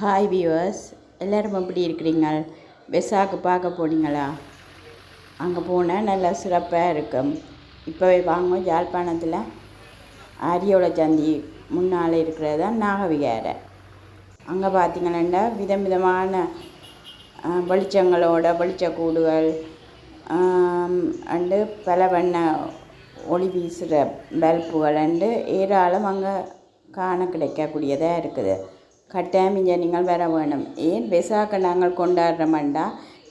Hi viewers எல்லோரும் எப்படி இருக்கிறீங்க வெசாக்கு பார்க்க போனீங்களா? அங்கே போனால் நல்லா சிறப்பாக இருக்கும். இப்போவே வாங்க யாழ்ப்பாணத்தில் அரியோட சந்தி முன்னால் இருக்கிறது தான் நாகவிகாரை. அங்கே பார்த்தீங்கன்னா விதம் விதமான வெளிச்சங்களோட வெளிச்சக்கூடுகள் அண்டு பல வண்ண ஒளி வீசுகிற பல்புகள் அண்டு ஏராளம் அங்கே காண கிடைக்கக்கூடியதாக இருக்குது. கட்டாயம் இங்கே நீங்கள் வர வேணும். ஏன்? பெசாக்க நாங்கள் கொண்டாடுறோம்டா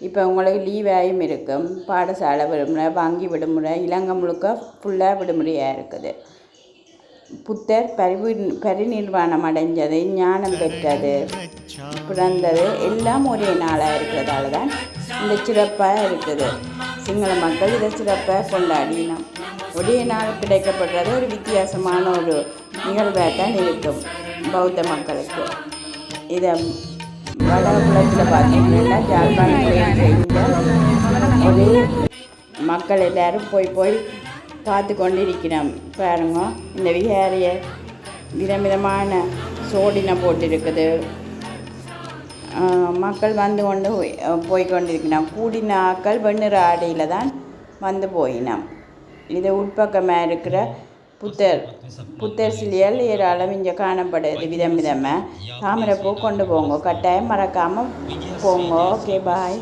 இப்போ உங்களுக்கு லீவாயும் இருக்கும். பாடசாலை விடுமுறை வங்கி விடுமுறை இலங்கை முழுக்க ஃபுல்லாக விடுமுறையாக இருக்குது. புத்தர் பரிவு பரிநிர்வாணம் அடைஞ்சது ஞானம் பெற்றது. பிறந்தது எல்லாம் ஒரே நாளாக இருக்கிறதால தான் இந்த சிறப்பாக இருக்குது. சிங்கள மக்கள் இதை சிறப்பாக கொண்டாடினோம். ஒரே நாள் கிடைக்கப்படுறது ஒரு வித்தியாசமான ஒரு நிகழ்வாக தான் இருக்கும். பௌத்த மக்களுக்கு. இதை வடகுலத்தில் பார்த்தீங்கன்னா ஜாழ்ப்பாணத்தில் ஒரே மக்கள் எல்லாரும் போய் போய் பார்த்து கொண்டிருக்கிறோம். பாருங்க இந்த விகாரிய விதவிதமான சோடினை போட்டிருக்குது. மக்கள் வந்து கொண்டு போய் போய் கூடின ஆக்கள் வெண்ணிற ஆடையில் தான் வந்து போயினோம். இது உட்பக்கமாக இருக்கிற புத்தர் புத்தர் சிலியல் ஏராளம் இங்கே காணப்படுது. விதம் விதமாக தாமரைப்பூ கொண்டு போங்க. கட்டாயம் மறக்காமல் போங்க. Okay bye